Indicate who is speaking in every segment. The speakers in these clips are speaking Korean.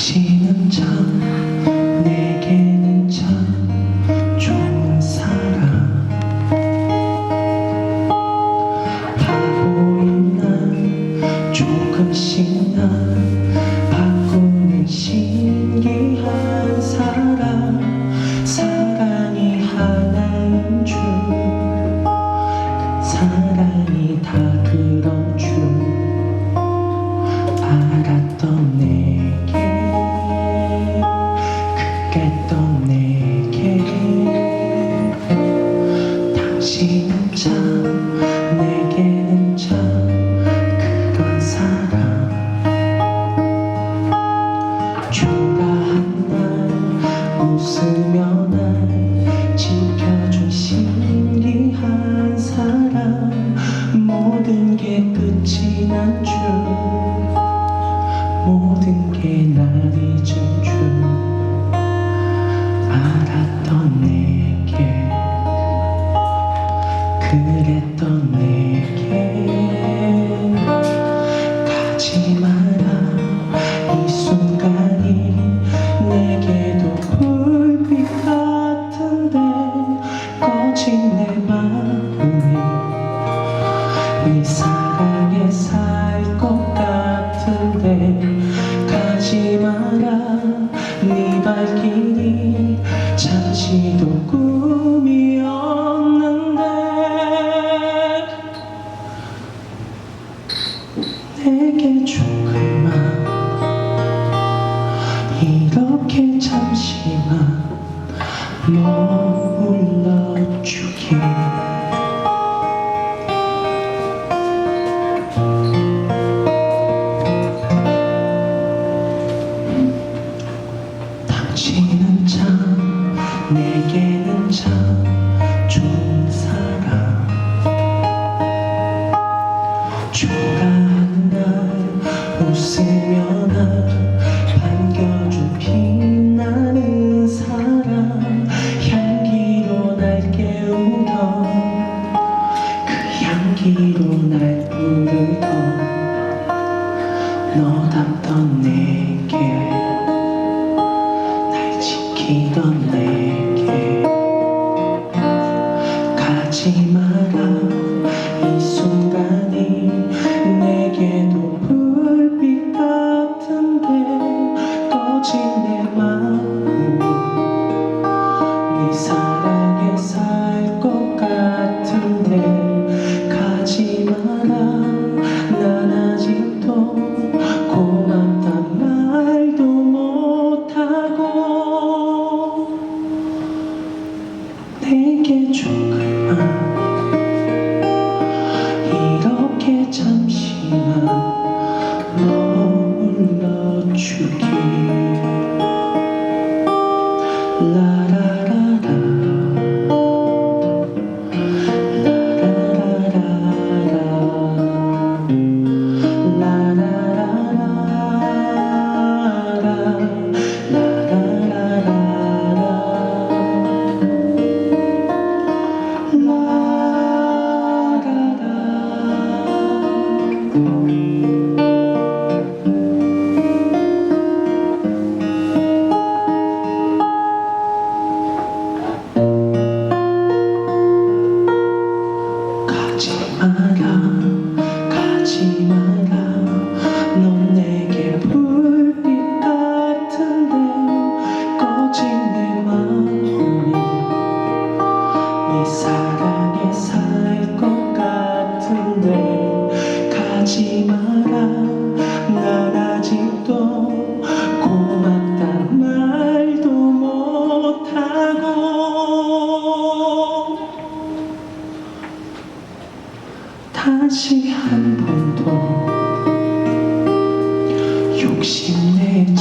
Speaker 1: 戏能唱。 진짜 내게는 참 그런 사람. 초가한 날 웃으며 날 지켜준 신기한 사람. 모든 게 끝이 난줄 이 사랑에 살 것 같은데 가지 마라. 네 발길이 당신은 참 내게는 참. Keep on. 다시 한 번도 욕심내지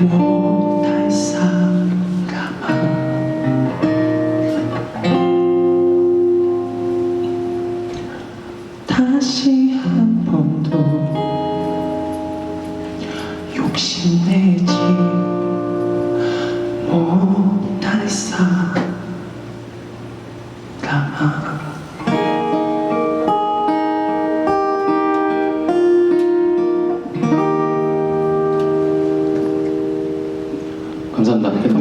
Speaker 1: 못할 사람아 다시 한 번도 욕심내지